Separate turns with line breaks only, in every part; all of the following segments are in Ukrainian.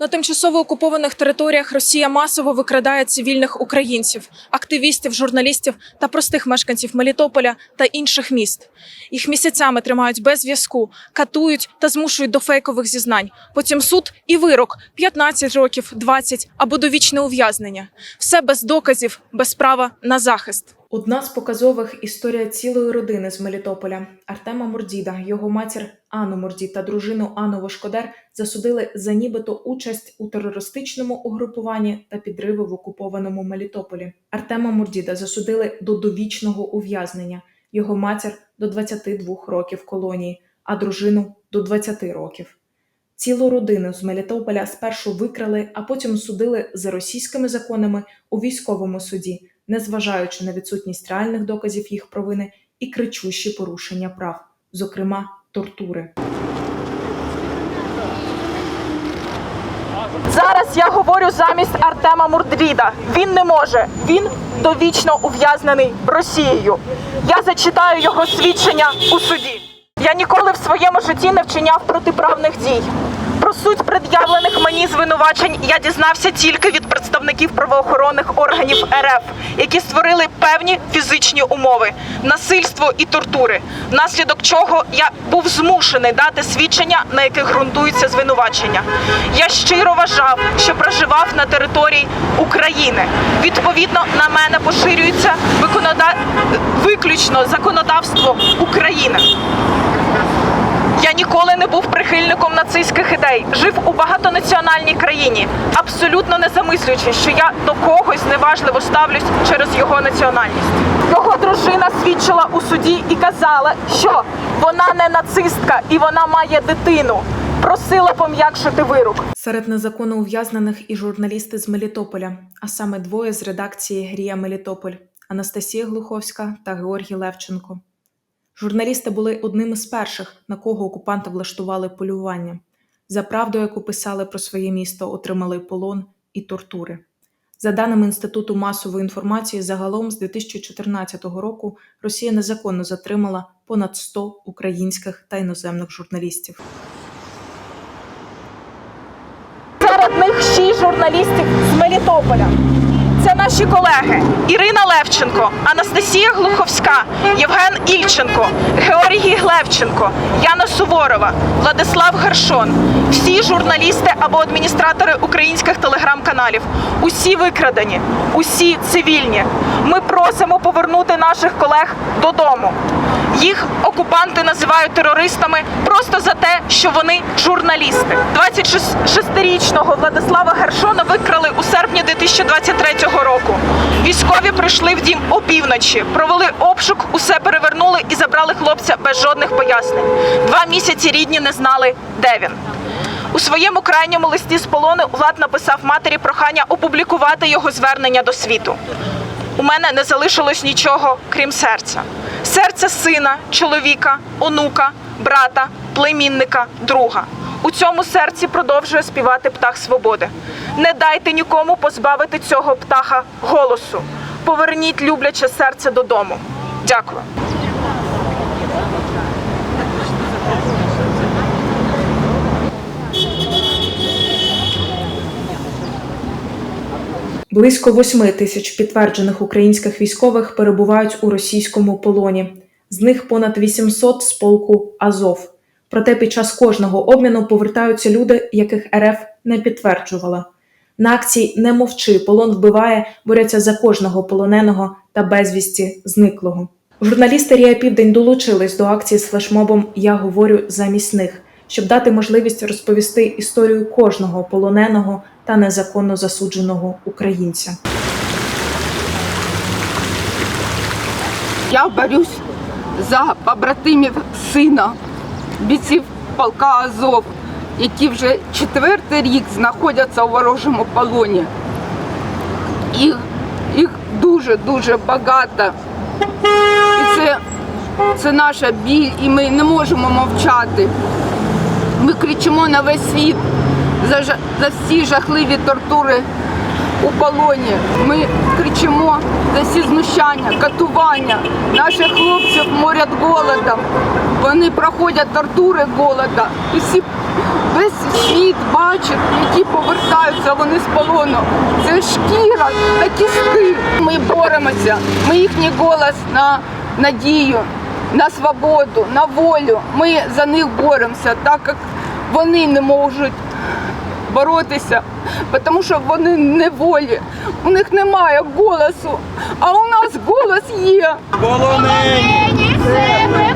На тимчасово окупованих територіях Росія масово викрадає цивільних українців, активістів, журналістів та простих мешканців Мелітополя та інших міст. Їх місяцями тримають без зв'язку, катують та змушують до фейкових зізнань. Потім суд і вирок 15 років, 20 або довічне ув'язнення. Все без доказів, без права на захист. Одна з показових історія цілої родини з Мелітополя Артема Мордіда, його матір Анну Мордід та дружину Анну Вошкодар засудили за нібито участь у терористичному угрупуванні та підриви в окупованому Мелітополі. Артема Мордіда засудили до довічного ув'язнення, його матір до 22 років колонії, а дружину до 20 років. Цілу родину з Мелітополя спершу викрали, а потім судили за російськими законами у військовому суді, незважаючи на відсутність реальних доказів їх провини і кричущі порушення прав, зокрема тортури. Зараз я говорю замість Артема Мурдріда. Він не може. Він довічно ув'язнений Росією. Я зачитаю його свідчення у суді. Я ніколи в своєму житті не вчиняв протиправних дій. Про суть пред'явлених мені звинувачень я дізнався тільки від представників правоохоронних органів РФ, які створили певні фізичні умови, насильство і тортури, внаслідок чого я був змушений дати свідчення, на яких ґрунтуються звинувачення. Я щиро вважав, що проживав на території України. Відповідно, на мене поширюється виконада... виключно законодавство України. Я ніколи не був прихильником нацистських ідей, жив у багатонаціональній країні, абсолютно не замислюючи, що я до когось неважливо ставлюсь через його національність. Його дружина свідчила у суді і казала, що вона не нацистка і вона має дитину. Просила пом'якшити вирок. Серед незаконно ув'язнених і журналісти з Мелітополя, а саме двоє з редакції Грія Мелітополь Анастасія Глуховська та Георгій Левченко. Журналісти були одними з перших, на кого окупанти влаштували полювання. За правду, яку писали про своє місто, отримали полон і тортури. За даними Інституту масової інформації, загалом з 2014 року Росія незаконно затримала понад 100 українських та іноземних журналістів. Серед них шість журналістів з Мелітополя. Це наші колеги Ірина Левченко, Анастасія Глуховська, Євген Ільченко, Георгій Глевченко, Яна Суворова, Владислав Гершон. Всі журналісти або адміністратори українських телеграм-каналів. Усі викрадені, усі цивільні. Ми просимо повернути наших колег додому. Їх окупанти називають терористами просто за те, що вони журналісти. 26-річного Владислава Гершона викрали у серпні 2023 року. Військові прийшли в дім опівночі, провели обшук, усе перевернули і забрали хлопця без жодних пояснень. Два місяці рідні не знали, де він. У своєму крайньому листі з полону Влад написав матері прохання опублікувати його звернення до світу. У мене не залишилось нічого, крім серця. Серце сина, чоловіка, онука, брата, племінника, друга. У цьому серці продовжує співати птах свободи. Не дайте нікому позбавити цього птаха голосу. Поверніть любляче серце додому. Дякую. Близько восьми тисяч підтверджених українських військових перебувають у російському полоні. З них понад 800 з полку Азов. Проте під час кожного обміну повертаються люди, яких РФ не підтверджувала. На акції Не мовчи, полон вбиває, борються за кожного полоненого та безвісті зниклого. Журналісти Рія Південь долучились до акції з флешмобом Я говорю замість них, щоб дати можливість розповісти історію кожного полоненого та незаконно засудженого українця.
Я борюсь за побратимів сина, бійців полка Азов, які вже четвертий рік знаходяться у ворожому полоні. Їх, їх дуже-дуже багато. І це, це наша біль, і ми не можемо мовчати. Ми кричимо на весь світ за, за всі жахливі тортури у полоні. Ми кричимо за всі знущання, катування. Наших хлопців морять голодом. Вони проходять тортури голода. І всі весь світ бачить, які повертаються вони з полону. Це шкіра та кістки. Ми боремося. Ми їхній голос на надію, на свободу, на волю. Ми за них боремося, так як вони не можуть боротися, тому що вони не волі. У них немає голосу, а у нас голос є.
Полонені себе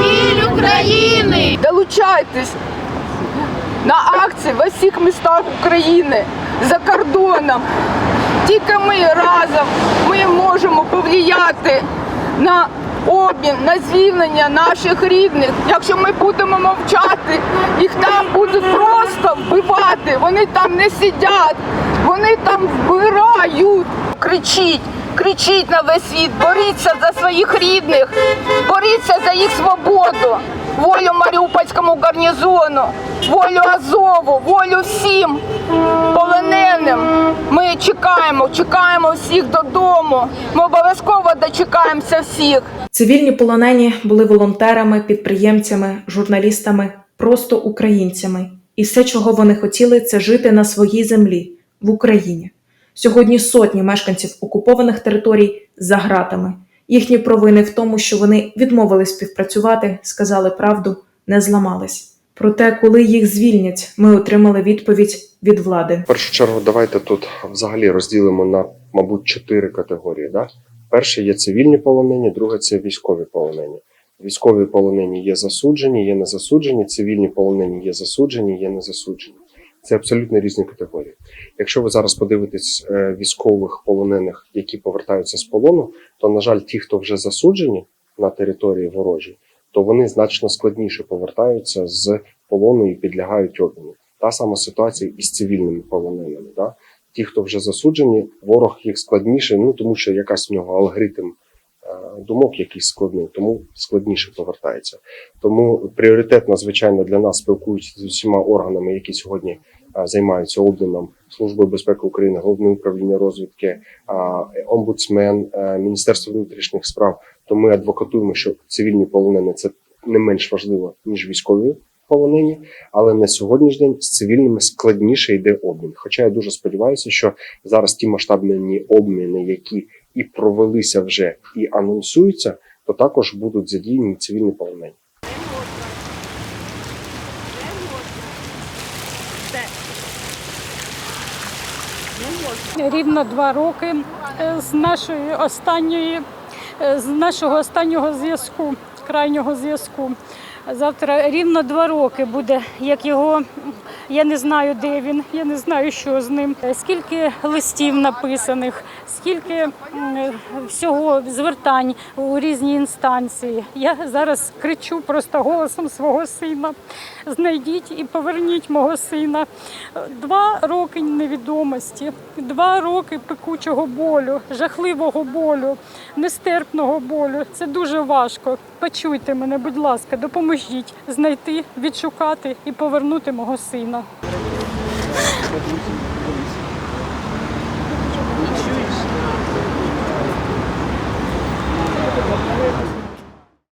біль України.
Долучайтесь на акції в усіх містах України за кордоном. Тільки ми разом ми можемо повлияти на обмін, на звільнення наших рідних. Якщо ми будемо мовчати, їх там будуть просто вбивати. Вони там не сидять, вони там вбирають. Кричіть, кричіть на весь світ, боріться за своїх рідних, боріться за їх свободу, волю Маріупольському гарнізону, волю Азову, волю всім полоненим. Ми чекаємо, чекаємо всіх додому. Ми обов'язково дочекаємося всіх.
Цивільні полонені були волонтерами, підприємцями, журналістами, просто українцями. І все, чого вони хотіли, це жити на своїй землі в Україні. Сьогодні сотні мешканців окупованих територій за ґратами. Їхні провини в тому, що вони відмовились співпрацювати, сказали правду, не зламались. Проте, коли їх звільнять, ми отримали відповідь від влади.
В першу чергу, давайте тут взагалі розділимо на, мабуть, чотири категорії. Да? Перше є цивільні полонені, друге це військові полонені. Військові полонені є засуджені, є не засуджені, цивільні полонені є засуджені, є не засуджені. Це абсолютно різні категорії. Якщо ви зараз подивитесь е, військових полонених, які повертаються з полону, то, на жаль, ті, хто вже засуджені на території ворожій, то вони значно складніше повертаються з полону і підлягають обміну. Та сама ситуація із цивільними полоненими. Да? Ті, хто вже засуджені, ворог їх складніше, ну тому що якась в нього алгоритм е, думок якийсь складний, тому складніше повертається. Тому пріоритетно, звичайно, для нас спілкуючись з усіма органами, які сьогодні займаються обміном Служби безпеки України, головне управління розвідки, е, омбудсмен, е, Міністерство внутрішніх справ. То ми адвокатуємо, що цивільні полонені це не менш важливо ніж військові полонені, але на сьогоднішній день з цивільними складніше йде обмін. Хоча я дуже сподіваюся, що зараз ті масштабні обміни, які і провелися вже і анонсуються, то також будуть задіяні цивільні полонені.
Рівно два роки е, з нашої останньої, е, з нашого останнього зв'язку, крайнього зв'язку. Завтра рівно два роки буде, як його. Я не знаю, де він, я не знаю, що з ним. Е, Скільки листів написаних, скільки е, всього звертань у різні інстанції. Я зараз кричу просто голосом свого сина. Знайдіть і поверніть мого сина. Два роки невідомості, два роки пекучого болю, жахливого болю, нестерпного болю. Це дуже важко. Почуйте мене, будь ласка, допоможіть знайти, відшукати і повернути мого сина. Não.